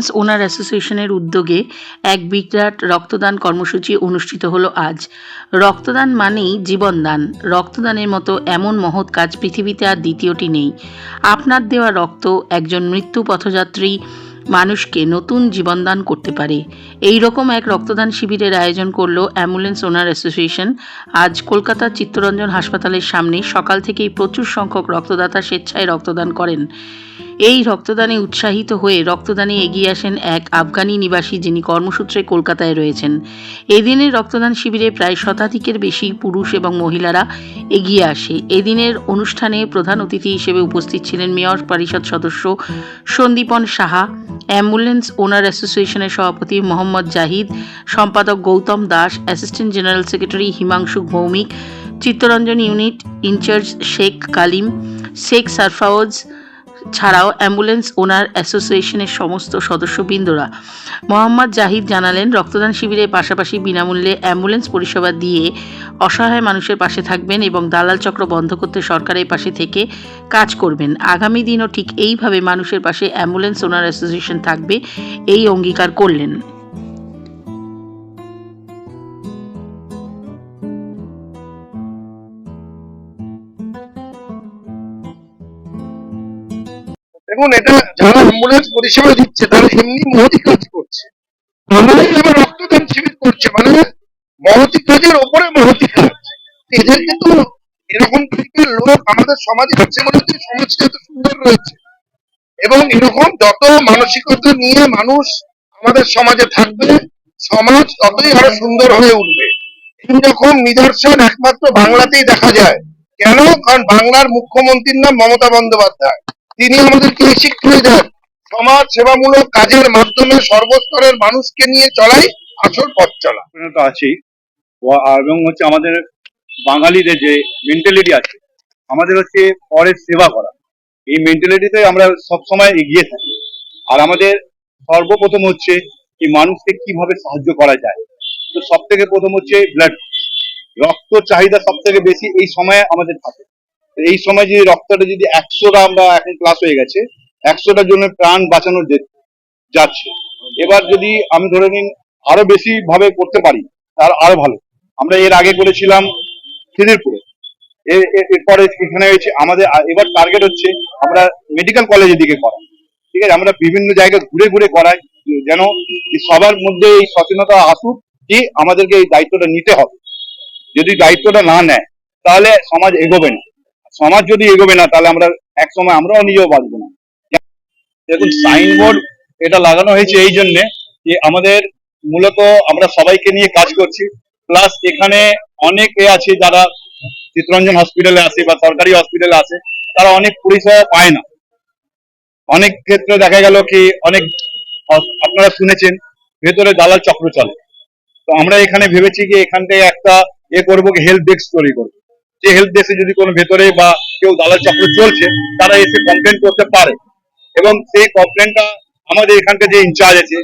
Ambulance ওনার অ্যাসোসিয়েশনের উদ্যোগে এক বিরাট রক্তদান কর্মসূচি অনুষ্ঠিত হলো আজ। রক্তদান মানেই জীবনদান। রক্তদানের মতো এমন মহৎ কাজ পৃথিবীতে আর দ্বিতীয়টি নেই। আপনার দেওয়া রক্ত একজন মৃত্যু পথযাত্রী মানুষকে নতুন জীবনদান করতে পারে। এই রকম এক রক্তদান শিবিরের আয়োজন করল অ্যাম্বুলেন্স ওনার অ্যাসোসিয়েশন। আজ কলকাতার চিত্তরঞ্জন হাসপাতালের সামনে সকাল থেকেই প্রচুর সংখ্যক রক্তদাতা স্বেচ্ছায় রক্তদান করেন। এই রক্তদানে উৎসাহিত হয়ে রক্তদানে এগিয়ে আসেন এক আফগানি নিবাসী যিনি কর্মসূত্রে কলকাতায় রয়েছেন। এদিনের রক্তদান শিবিরে প্রায় শতাধিকের বেশি পুরুষ এবং মহিলারা এগিয়ে আসে। এদিনের অনুষ্ঠানে প্রধান অতিথি হিসেবে উপস্থিত ছিলেন মেয়র পরিষদ সদস্য সন্দীপন সাহা, অ্যাম্বুলেন্স ওনার অ্যাসোসিয়েশনের সভাপতি মোহাম্মদ জাহিদ, সম্পাদক Gautam Das, assistant general secretary Himangshu Bhowmik, Chittaranjan unit incharge Sheikh Kalim, Sheikh Sarfawaz ছাড়াও অ্যাম্বুলেন্স ওনার অ্যাসোসিয়েশনের সমস্ত সদস্যবৃন্দরা। মোহাম্মদ জাহিদ জানালেন, রক্তদান শিবিরের পাশাপাশি বিনামূল্যে অ্যাম্বুলেন্স পরিষেবা দিয়ে অসহায় মানুষের পাশে থাকবেন এবং দালাল চক্র বন্ধ করতে সরকারের পাশে থেকে কাজ করবেন। আগামী দিনও ঠিক এইভাবে মানুষের পাশে অ্যাম্বুলেন্স ওনার অ্যাসোসিয়েশন থাকবে, এই অঙ্গীকার করলেন। দেখুন, এটা যারা অ্যাম্বুলেন্স পরিষেবা দিচ্ছে, তারা এমনি মহতি কাজ করছে। তারাই আবার রক্তদান শিবির করছে মানে মহতি কাজের ওপরে মহতি কাজ। এদের কিন্তু এরকম টাইপের লোক আমাদের সমাজে আছে বলে তো সমাজটা এত সুন্দর রয়েছে। এবং এরকম যত মানসিকতা নিয়ে মানুষ আমাদের সমাজে থাকবে, সমাজ ততই আরও সুন্দর হয়ে উঠবে। এইরকম নিদর্শন একমাত্র বাংলাতেই দেখা যায়। কেন? কারণ বাংলার মুখ্যমন্ত্রীর নাম মমতা বন্দ্যোপাধ্যায়। তিনি আমাদেরকে শিক্ষা দেন। সমাজ সেবামূলক কাজের মাধ্যমে সর্বস্তরের মানুষকে নিয়ে চলাই আসল পথ চলা। আছেই এবং হচ্ছে আমাদের বাঙালিদের যে মেন্টালিটি আছে, আমাদের হচ্ছে পরের সেবা করা। এই মেন্টালিটিতে আমরা সবসময় এগিয়ে থাকি। আর আমাদের সর্বপ্রথম হচ্ছে কি মানুষকে কীভাবে সাহায্য করা যায়। তো সব থেকে প্রথম হচ্ছে ব্লাড রক্ত চাহিদা সব থেকে বেশি এই সময়ে আমাদের থাকে। এই সময় যদি রক্তটা যদি একশোটা আমরা এখন ক্লাস হয়ে গেছে, একশোটার জন্য প্রাণ বাঁচানো যাচ্ছে। এবার যদি আমি ধরে নিন আরও বেশি ভাবে করতে পারি তার আরও ভালো। আমরা এর আগে করেছিলাম খিদিরপুরে। এরপরে এখানে হয়েছে আমাদের এবার টার্গেট হচ্ছে আমরা মেডিকেল কলেজের দিকে করা ঠিক আছে? আমরা বিভিন্ন জায়গায় ঘুরে ঘুরে করাই, যেন সবার মধ্যে এই সচেতনতা আসুক কি আমাদেরকে এই দায়িত্বটা নিতে হবে। যদি দায়িত্বটা না নেয়, তাহলে সমাজ এগোবে না। সমাজ যদি এগোবে না, তাহলে আমরা এক সময় আমরাও নিজেও বাঁচবো না। দেখুন সাইনবোর্ড এটা লাগানো হয়েছে এই জন্য যে আমাদের মূলত আমরা সবাইকে নিয়ে কাজ করছি। প্লাস এখানে অনেক আছে যারা চিত্তরঞ্জন হসপিটালে আসে বা সরকারি হসপিটালে আসে তারা অনেক পরিষেবা পায় না। অনেক ক্ষেত্রে দেখা গেল কি, অনেক আপনারা শুনেছেন, ভেতরে দালাল চক্র চলে। তো আমরা এখানে ভেবেছি কি এখান থেকে একটা এ করব হেল্প ডেস্ক তৈরি করব। যে হেল্প ডেস্কে যদি কোনো ভেতরে বা কেউ দালাল চক্র চলছে, তারা এসে কমপ্লেন করতে পারে। এবং সেই কমপ্লেনটা আমাদের এখানকার যে ইনচার্জ আছে,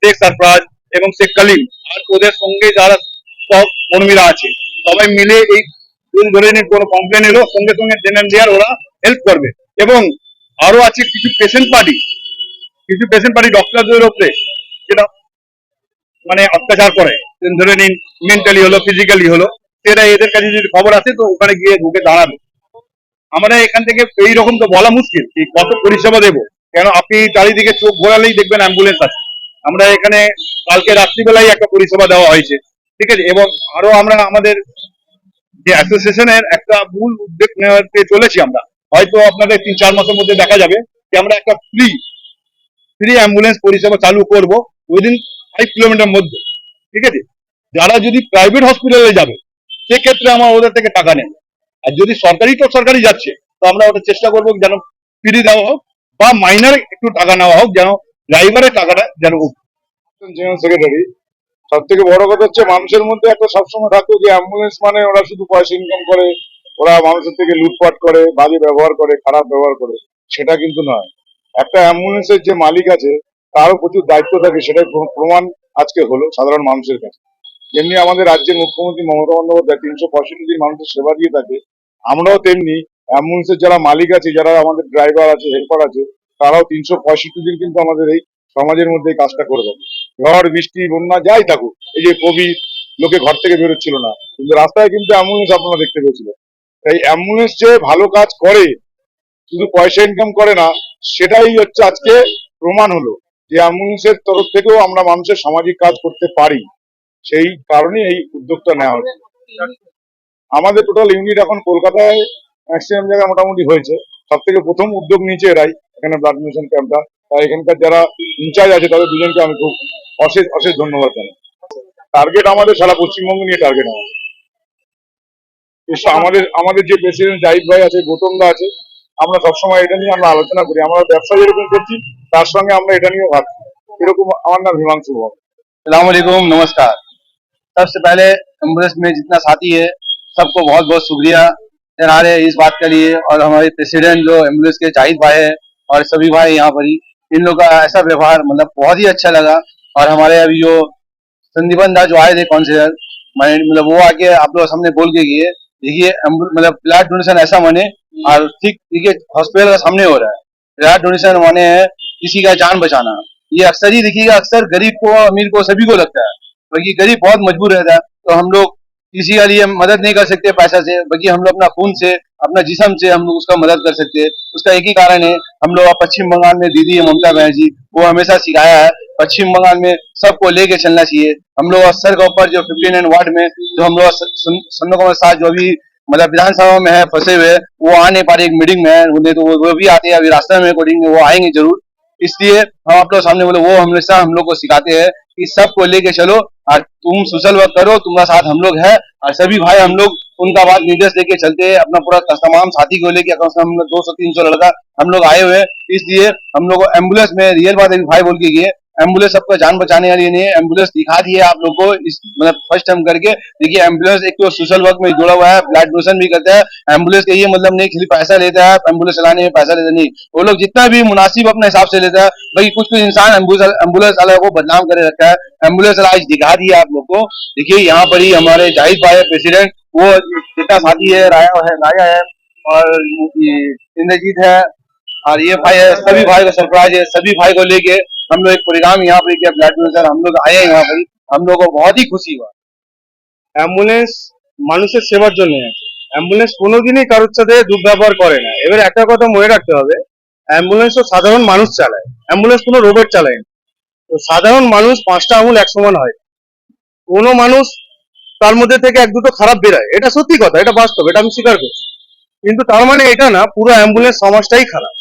শেখ সরফরাজ এবং শেখ কালিম, আর ওদের সঙ্গে যারা সব কর্মীরা আছে, সবাই মিলে এই ধরে নিন কোনো কমপ্লেন এলো, সঙ্গে সঙ্গে অ্যান্ড দেয়ার ওরা হেল্প করবে। এবং আরও আছে কিছু পেশেন্ট পার্টি কিছু পেশেন্ট পার্টি ডক্টরদের উপরে যেটা মানে অত্যাচার করে। ধরে নিন মেন্টালি হলো ফিজিক্যালি হলো সেটা এদের কাছে যদি খবর আসে, তো ওখানে গিয়ে ঢুকে দাঁড়াবে। আমরা এখান থেকে এই রকম তো বলা মুশকিল কি কত পরিষেবা দেবো? কেন আপনি চারিদিকে চোখ ঘোরালেই দেখবেন অ্যাম্বুলেন্স আছে। আমরা এখানে কালকে রাত্রিবেলায় একটা পরিষেবা দেওয়া হয়েছে। ঠিক আছে? এবং আরও আমরা আমাদের যে অ্যাসোসিয়েশনের একটা মূল উদ্যোগ নেওয়াতে চলেছি আমরা। হয়তো আপনাদের তিন চার মাসের মধ্যে দেখা যাবে যে আমরা একটা ফ্রি ফ্রি অ্যাম্বুলেন্স পরিষেবা চালু করব উইদিন ফাইভ কিলোমিটার মধ্যে। ঠিক আছে? যারা যদি প্রাইভেট হসপিটালে যাবে সেক্ষেত্রে আমার ওদের থেকে টাকা নেই আর যদি সরকারি, তো সরকারি যাচ্ছে। তো আমরা ওটা চেষ্টা করব যেন ফ্রি দেওয়া হোক বা মাইনার একটু টাকা নেওয়া হোক যেন ড্রাইভারের টাকাটা যেন জেনারেল সেক্রেটারি সব থেকে বড় কথা হচ্ছে মানুষের মধ্যে একটা সবসময় থাকতো যে অ্যাম্বুলেন্স মানে ওরা শুধু পয়সা ইনকাম করে, ওরা মানুষের থেকে লুটপাট করে, বাজে ব্যবহার করে, খারাপ ব্যবহার করে। সেটা কিন্তু নয়। একটা অ্যাম্বুলেন্সের যে মালিক আছে, তারও প্রচুর দায়িত্ব থাকে, সেটাই প্রমাণ আজকে হলো সাধারণ মানুষের কাছে। যেমনি আমাদের রাজ্যের মুখ্যমন্ত্রী মমতা বন্দ্যোপাধ্যায় তিনশো পঁয়ষট্টি দিন মানুষের সেবা দিয়ে থাকে, আমরাও তেমনি অ্যাম্বুলেন্সের যারা মালিক আছে, যারা আমাদের ড্রাইভার আছে হেল্পার আছে, তারাও তিনশো পঁয়ষট্টি দিন কিন্তু আমাদের এই সমাজের মধ্যে এই কাজটা করে দেন ঝড়, বৃষ্টি, বন্যা, যাই থাকুক, এই যে কোভিড লোকে ঘর থেকে বেরোচ্ছিল না, কিন্তু রাস্তায় কিন্তু অ্যাম্বুলেন্স আপনারা দেখতে পেয়েছিল তাই অ্যাম্বুলেন্স যে ভালো কাজ করে, শুধু পয়সা ইনকাম করে না, সেটাই হচ্ছে আজকে প্রমাণ হলো যে অ্যাম্বুলেন্সের তরফ থেকেও আমরা মানুষের সামাজিক কাজ করতে পারি। সেই কারণে এই উদ্যোগটা নেওয়া হচ্ছে। আমাদের টোটাল ইউনিট এখন কলকাতায় ম্যাক্সিমাম জায়গায় মোটামুটি হয়েছে। সব থেকে প্রথম উদ্যোগ নিয়েছে এরাই, এখানে ব্লাড মিশন ক্যাম্পটা তাই এখানকার যারা ইনচার্জ আছে, তাদের দুজনকে আমি খুব অশেষ অশেষ ধন্যবাদ জানাই। টার্গেট আমাদের সারা পশ্চিমবঙ্গ নিয়ে টার্গেট আমাদের আমাদের আমাদের যে প্রেসিডেন্ট জাহিদ ভাই আছে, গৌতম দা আছে, আমরা সবসময় এটা নিয়ে আমরা আলোচনা করি। আমরা ব্যবসা যেরকম করছি, তার সঙ্গে আমরা এটা নিয়েও ভাবছি। এরকম আমার নাম হিমাংশু ভাব সালাম আলাইকুম, নমস্কার। सबसे पहले एंबुलेंस में जितना साथी है, सबको बहुत बहुत शुक्रिया जना रहे इस बात के लिए और हमारे प्रेसिडेंट जो एंबुलेंस के जाहिद भाई है और सभी भाई यहाँ पर ही, इन लोग का ऐसा व्यवहार मतलब बहुत ही अच्छा लगा और हमारे अभी जो संदीपन दा जो आए थे काउंसिलर मैंने मतलब वो आके आप लोग सामने बोल के गए, देखिए मतलब ब्लड डोनेशन ऐसा माने और ठीक देखिए हॉस्पिटल का सामने हो रहा है। ब्लड डोनेशन माने है किसी का जान बचाना। ये अक्सर ही देखिएगा, अक्सर गरीब को, अमीर को, सभी को लगता है। बाकी गरीब बहुत मजबूर रहता है। तो हम लोग किसी का लिए मदद नहीं कर सकते पैसा से, बाकी हम लोग अपना खून से, अपना जिसम से हम लोग उसका मदद कर सकते हैं। उसका एक ही कारण है, हम लोग पश्चिम बंगाल में दीदी है ममता बनर्जी, वो हमेशा सिखाया है, पश्चिम बंगाल में सबको लेके चलना चाहिए। हम लोग सर के ऊपर जो फिफ्टीन एंड वार्ड में जो हम लोग कमल साथ जो अभी मतलब विधानसभा में है, फंसे हुए वो आ नहीं पा रहे एक मीटिंग में है तो वो भी आते हैं, अभी रास्ते में कोडिंग वो आएँगे ज़रूर। इसलिए हम आप लोग सामने बोले, वो हमेशा हम लोग को सिखाते हैं कि सबको लेके चलो, और तुम सुशल वर्क करो, तुम्हारा साथ हम लोग है, और सभी भाई हम लोग उनका बात निर्देश लेके चलते हैं, अपना पूरा तमाम साथी को लेके कम से कम दो सौ, तीन सौ लड़का हम लोग आए हुए इसलिए हम लोग एंबुलेंस में रियल बात भाई बोल के गए एंबुलेंस सबका जान बचाने वाली नहीं है। एंबुलेंस दिखा दी है आप लोग को इस मतलब फ़र्स्ट टाइम करके। देखिए, एंबुलेंस एक तो सोशल वर्क में जुड़ा हुआ है ब्लड डोनेशन भी करता है। एंबुलेंस का ये मतलब नहीं कि पैसा लेता है, एंबुलेंस चलाने में पैसा लेता नहीं। वो लोग जितना भी मुनासिब अपने हिसाब से लेता है, भाई कुछ कुछ इंसान एंबुलेंस वाले को बदनाम करे रखा है। एंबुलेंस वाला आज दिखा दिया आप लोग को। देखिए, यहाँ पर ही हमारे जाहिद भाई है प्रेसिडेंट वो जितना साथी है, राया है राया है, और इंद्रजीत है, और ये भाई है, सभी भाई को सरप्राइज़ है, सभी भाई को लेके हम लोग एक प्रोग्राम यहाँ पर किया ब्लड डोनेशन हम लोग आए हैं यहाँ पर हम लोग को बहुत ही खुशी हुआ অ্যাম্বুলেন্স মানুষের সেবার জন্য আছে অ্যাম্বুলেন্স কোনোদিনই কারোর সাথে দুর্ব্যবহার করে না এবার একটা কথা মনে রাখতে হবে অ্যাম্বুলেন্স তো সাধারণ মানুষ চালায় অ্যাম্বুলেন্স কোনো রোবট চালায় না তো সাধারণ মানুষ পাঁচটা আঙুল এক সমান হয় কোনো মানুষ তার মধ্যে থেকে এক দুটো খারাপ বেরায় এটা সত্যি কথা এটা বাস্তব এটা আমি স্বীকার করছি কিন্তু তার মানে এটা না পুরো অ্যাম্বুলেন্স সমাজটাই খারাপ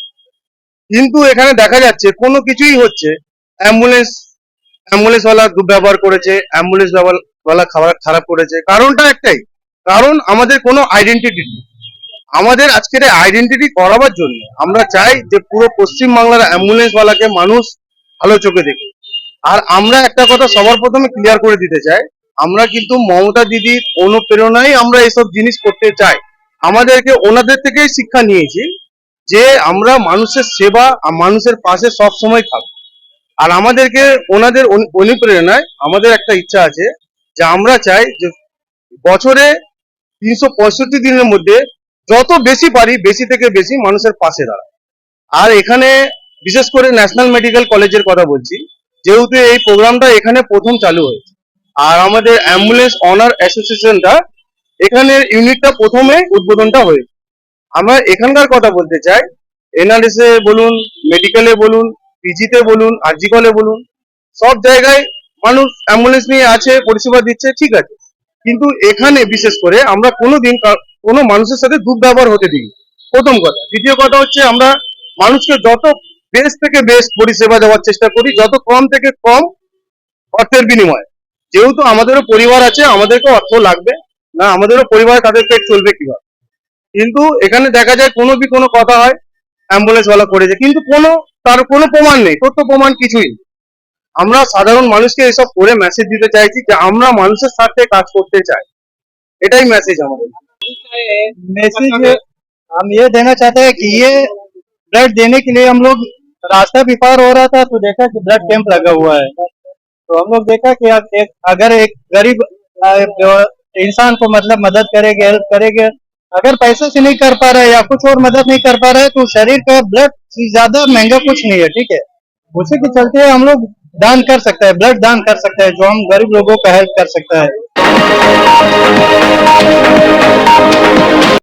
কিন্তু এখানে দেখা যাচ্ছে কোনো কিছুই হচ্ছে। অ্যাম্বুলেন্স, অ্যাম্বুলেন্সওয়ালা দুর্ব্যবহার করেছে অ্যাম্বুলেন্স ওয়ালা খাবার খারাপ করেছে। কারণটা একটাই, কারণ আমাদের কোনো আইডেন্টিটি নেই। আমাদের আজকের আইডেন্টিটি করাবার জন্য আমরা চাই যে পুরো পশ্চিম বাংলার অ্যাম্বুলেন্স ওয়ালাকে মানুষ ভালো চোখে দেখে আর আমরা একটা কথা সবার প্রথমে ক্লিয়ার করে দিতে চাই, আমরা কিন্তু মমতা দিদির অনুপ্রেরণায় আমরা এসব জিনিস করতে চাই। আমাদেরকে ওনাদের থেকেই শিক্ষা নিয়েছি যে আমরা মানুষের সেবা আর মানুষের পাশে সব সময় থাকব। আর আমাদেরকে ওনাদের অনু- অনুপ্রেরণায় আমাদের একটা ইচ্ছা আছে যে আমরা চাই যে বছরে তিনশো পঁয়ষট্টি দিনের মধ্যে যত বেশি পারি বেশি থেকে বেশি মানুষের পাশে দাঁড়ায় আর এখানে বিশেষ করে ন্যাশনাল মেডিকেল কলেজের কথা বলছি, যেহেতু এই প্রোগ্রামটা এখানে প্রথম চালু হয়েছে। আর আমাদের অ্যাম্বুলেন্স অনার অ্যাসোসিয়েশনটা এখানের ইউনিটটা প্রথমে উদ্বোধনটা হয়েছে। আমরা এখানকার কথা বলতে চাই। এনআরএস বলুন মেডিকেলে বলুন পিজিতে বলুন আরজিকলে বলুন, সব জায়গায় মানুষ অ্যাম্বুলেন্স নিয়ে আছে, পরিষেবা দিচ্ছে, ঠিক আছে। কিন্তু এখানে বিশেষ করে আমরা কোনোদিন কা- কোনো মানুষের সাথে দুর্ব্যবহার হতে দিই প্রথম কথা। দ্বিতীয় কথা হচ্ছে আমরা মানুষকে যত বেশ থেকে বেশ পরিষেবা দেওয়ার চেষ্টা করি, যত কম থেকে কম অর্থের বিনিময়ে। যেহেতু আমাদেরও পরিবার আছে আমাদেরকে অর্থ লাগবে। না, আমাদেরও পরিবার তাদের পেট চলবে কীভাবে? কিন্তু এখানে দেখা যায় কোনো কি কোনো কথা হয় অ্যাম্বুলেন্স ওয়ালা করেছে কিন্তু কোনো তার কোনো প্রমাণ নেই তথ্য প্রমাণ কিছুই নেই। আমরা সাধারণ মানুষকে এসব করে মেসেজ দিতে চাইছি যে আমরা মানুষের স্বার্থে কাজ করতে চাই এটাই মেসেজ আমাদের मैसेज हम ये देना चाहते हैं कि ये ब्लड देने के लिए हम लोग रास्ता भी पार हो रहा था तो देखा कि ब्लड कैंप लगा हुआ है तो हम लोग देखा कि अब एक अगर एक गरीब अ, जो इंसान को मतलब मदद करेंगे हेल्प करेंगे अगर पैसे से नहीं कर पा रहे या कुछ और मदद नहीं कर पा रहा है तो शरीर का ब्लड ज़्यादा महँगा कुछ नहीं है, ठीक है? उसी के चलते हम लोग दान कर सकते हैं ब्लड दान कर सकते हैं, जो हम गरीब लोगों का हेल्प कर सकता है।